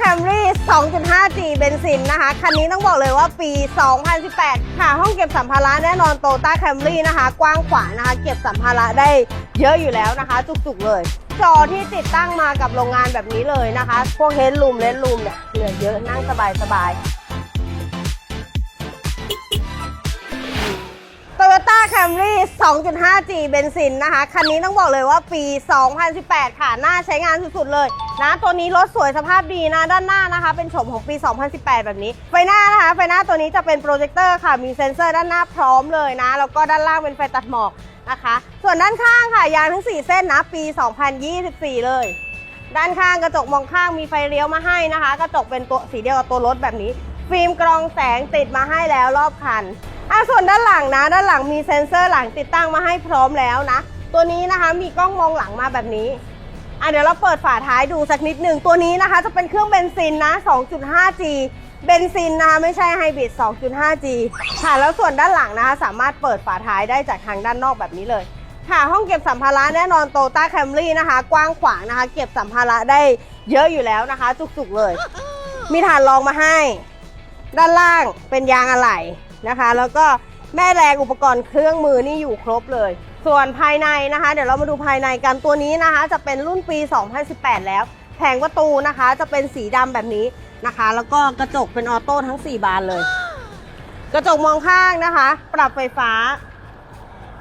Camry 2.5G เบนซินนะคะ คันนี้ต้องบอกเลยว่าปี 2018 ค่ะ ห้องเก็บสัมภาระแน่นอน Toyota Camry นะคะ กว้างขวางนะคะ เก็บสัมภาระได้เยอะอยู่แล้วนะคะ จุกๆเลย จอที่ติดตั้งมากับโรงงานแบบนี้เลยนะคะ พวกเฮดรูมเลนรูมเนี่ยเหลือเยอะนั่งสบายๆ Camry 2.5G เบนซินนะคะ คันนี้ต้องบอกเลยว่าปี 2018 ค่ะ น่าใช้งานสุดๆเลยนะ ตัวนี้รถสวยสภาพดีนะ ด้านหน้านะคะ เป็นโฉมของปี 2018 แบบนี้ ไฟหน้านะคะ ไฟหน้าตัวนี้จะเป็นโปรเจคเตอร์ค่ะ มีเซ็นเซอร์ด้านหน้าพร้อมเลยนะ แล้วก็ด้านล่างเป็นไฟตัดหมอกนะคะ ส่วนด้านข้างค่ะ ยางทั้ง 4 เส้นนะ ปี 2024 เลย ด้านข้างกระจกมองข้างมีไฟเลี้ยวมาให้นะคะ กระจกเป็นตัวสีเดียวกับตัวรถแบบนี้ ฟิล์มกรองแสงติดมาให้แล้วรอบคัน อะส่วนด้านหลังนะ ด้านหลังมีเซ็นเซอร์หลังติดตั้งมาให้พร้อมแล้วนะ ตัวนี้นะคะมีกล้องมองหลังมาแบบนี้อะเดี๋ยวเราเปิดฝาท้ายดูสักนิดหนึ่งตัวนี้นะคะ จะเป็นเครื่องเบนซินนะ 2.5G เบนซินนะคะไม่ใช่ไฮบริด 2.5G ค่ะแล้วส่วนด้านหลังนะคะ สามารถเปิดฝาท้ายได้จากทางด้านนอกแบบนี้เลย ค่ะห้องเก็บสัมภาระแน่นอนโตต้าแคมรี่นะคะ กว้างขวางนะคะ เก็บสัมภาระได้เยอะอยู่แล้วนะคะ จุกๆเลย มีฐานรองมาให้ ด้านล่างเป็นยางอะไหล่ นะคะ แล้วก็แม่แรงอุปกรณ์เครื่องมือนี่อยู่ครบเลย ส่วนภายในนะคะ เดี๋ยวเรามาดูภายในกันตัวนี้นะคะ จะเป็นรุ่นปี 2018 แล้ว แผงประตูนะคะจะเป็นสีดำแบบนี้นะคะ แล้วก็กระจกเป็นออโต้ทั้ง 4 บานเลย กระจกมองข้างนะคะ ปรับไฟฟ้า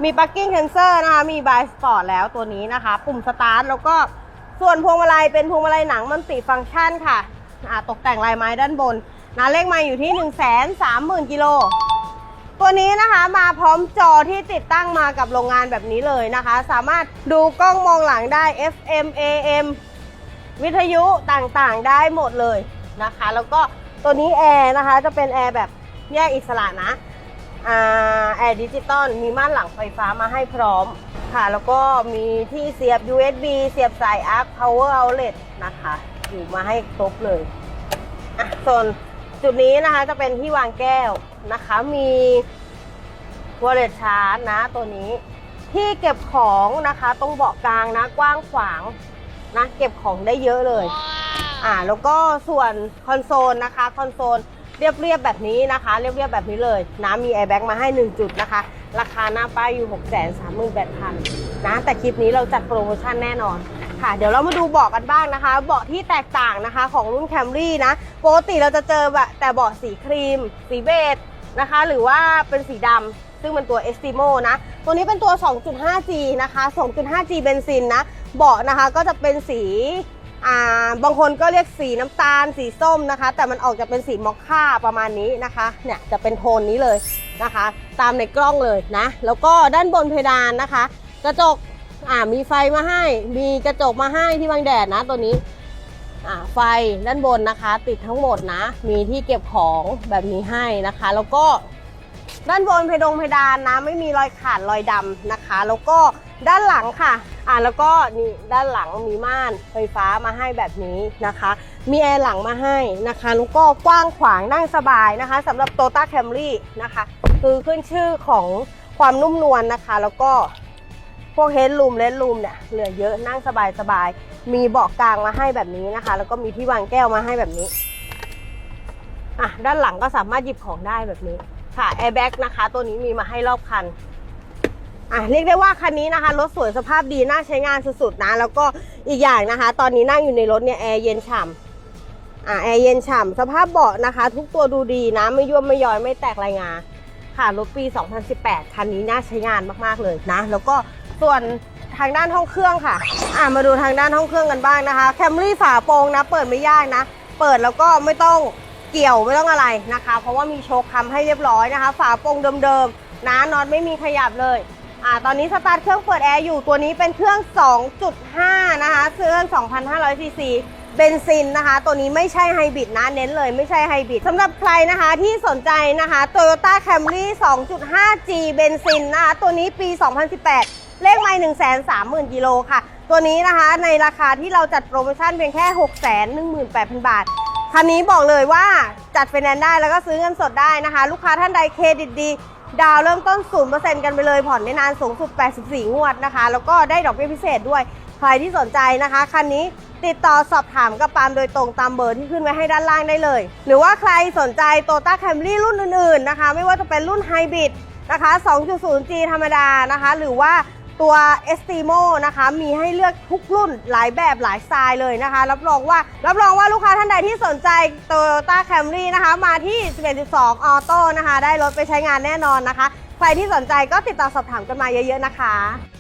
มี parking sensor นะคะ มี by sport แล้วตัวนี้นะคะ ปุ่มสตาร์ทแล้วก็ส่วนพวงมาลัยเป็นพวงมาลัยหนังมันติฟังก์ชันค่ะตกแต่งลายไม้ด้านบนนะเลขไม้อยู่ที่ 1 3 0 0 0 0กิโล ตัวนี้นะคะมาพร้อมจอที่ติดตั้งมากับโรงงานแบบนี้เลยนะคะ สามารถดูกล้องมองหลังได้ FM AM วิทยุต่างๆ ได้หมดเลยนะคะ แล้วก็ตัวนี้แอร์นะคะจะเป็นแอร์แบบแยกอิสระนะแอร์ดิจิตอลมีม่านหลังไฟฟ้ามาให้พร้อมค่ะ แล้วก็มีที่เสียบ USB เสียบสาย Arc Power Outlet นะคะ อยู่มาให้ครบเลยอะส่วนจุดนี้นะคะจะเป็นที่วางแก้วนะคะ มี wallet charge นะตัวนี้ ที่เก็บของนะคะ ตรงเบาะกลางนะกว้างขวางนะเก็บของได้เยอะเลย อ่าแล้วก็ส่วนคอนโซลนะคะคอนโซลเรียบๆแบบนี้นะคะ เรียบๆแบบนี้เลยนะมีแอร์แบ็กมาให้ 1 จุดนะคะ ราคาหน้าป้ายอยู่ 6 3 8 0 0 0นะแต่คลิปนี้เราจัดโปรโมชั่นแน่นอนค่ะ เดี๋ยวเรามาดูเบาะกันบ้างนะคะ เบาะที่แตกต่างนะคะของรุ่น Camry นะปกติเราจะเจอแบบแต่เบาะสีครีม สีเบจนะคะ หรือว่าเป็นสีดำ ซึ่งเป็นตัว Estimo นะ ตัวนี้เป็นตัว 2.5G นะคะ 2.5G เบนซินนะ เบาะนะคะก็จะเป็นสีอ่าบางคนก็เรียกสีน้ำตาล สีส้มนะคะ แต่มันออกจะเป็นสีมอคค่าประมาณนี้นะคะ เนี่ยจะเป็นโทนนี้เลยนะคะ ตามในกล้องเลยนะ แล้วก็ด้านบนเพดานนะคะ กระจกอ่ามีไฟมาให้ มีกระจกมาให้ที่บังแดดนะตัวนี้อ่าไฟด้านบนนะคะ ติดทั้งหมดนะ มีที่เก็บของแบบนี้ให้นะคะ แล้วก็ ด้านบนเพดงเพดานนะไม่มีรอยขาดรอยดำนะคะ แล้วก็ด้านหลังค่ะ อ่าแล้วก็นี่ด้านหลังมีม่านไฟฟ้ามาให้แบบนี้นะคะ มีแอร์หลังมาให้นะคะ แล้วก็กว้างขวางนั่งสบายนะคะสำหรับ Toyota Camry นะคะ คือขึ้นชื่อของความนุ่มนวลนะคะ แล้วก็พวกเฮดรูมเลนรูมเนี่ยเหลือเยอะนั่งสบายสบายมีเบาะกลางมาให้แบบนี้นะคะ แล้วก็มีที่วางแก้วมาให้แบบนี้อะด้านหลังก็สามารถหยิบของได้แบบนี้ ค่ะแอร์แบ็กนะคะ ตัวนี้มีมาให้รอบคันอะเรียกได้ว่าคันนี้นะคะรถสวยสภาพดีน่าใช้งานสุดๆนะแล้วก็อีกอย่างนะคะ ตอนนี้นั่งอยู่ในรถเนี่ยแอร์เย็นฉ่ำอะแอร์เย็นฉ่ำสภาพเบาะนะคะ ทุกตัวดูดีนะไม่ย่วมไม่ย้อยไม่แตกรายงานค่ะรถปี 2018 คันนี้น่าใช้งานมากๆเลยนะ แล้วก็ส่วนทางด้านห้องเครื่องค่ะ อะมาดูทางด้านห้องเครื่องกันบ้างนะคะแคมรี่ฝาโปรงนะ เปิดไม่ยากนะ เปิดแล้วก็ไม่ต้อง เกี่ยวไม่ต้องอะไรนะคะ เพราะว่ามีโชคคำให้เรียบร้อยนะคะ ฝาโปร่งเดิมๆนะน็อตไม่มีขยับเลยอ่าตอนนี้สตาร์ทเครื่องเปิดแอร์อยู่ตัวนี้เป็นเครื่อง 2.5 นะคะเครื่อง 2,500ซีซีเบนซินนะคะ ตัวนี้ไม่ใช่ไฮบริดนะเน้นเลยไม่ใช่ไฮบริดสำหรับใครนะคะที่สนใจนะคะ Toyota Camry 2.5G เบนซินนะคะ ตัวนี้ปี 2018 เลขไม่1 3 0 0 0 0กิโลค่ะ ตัวนี้นะคะในราคาที่เราจัดโปรโมชั่นเพียงแค่ 6 1 8 0 0 0 บาท คันนี้บอกเลยว่าจัดไฟแนนซ์ได้แล้วก็ซื้อเงินสดได้นะคะ ลูกค้าท่านใดเครดิตดี ดาวเริ่มต้น 0%กันไปเลยผ่อนได้นานสูงสุด 84 งวดนะคะ แล้วก็ได้ดอกเบี้ยพิเศษด้วย ใครที่สนใจนะคะคันนี้ติดต่อสอบถามกับปามโดยตรงตามเบอร์ที่ขึ้นไว้ให้ด้านล่างได้เลย หรือว่าใครสนใจ Toyota Camry รุ่นอื่นๆนะคะ ไม่ว่าจะเป็นรุ่นไฮบริดนะคะ 2.0G ธรรมดานะคะ หรือว่า ตัว Estimo นะคะ มีให้เลือกทุกรุ่นหลายแบบหลายสไตล์เลยนะคะ รับรองว่ารับรองว่าลูกค้าท่านใดที่สนใจ Toyota Camry นะคะ มาที่ 1112 Auto นะคะ ได้รถไปใช้งานแน่นอนนะคะ ใครที่สนใจก็ติดต่อสอบถามกันมาเยอะๆนะคะ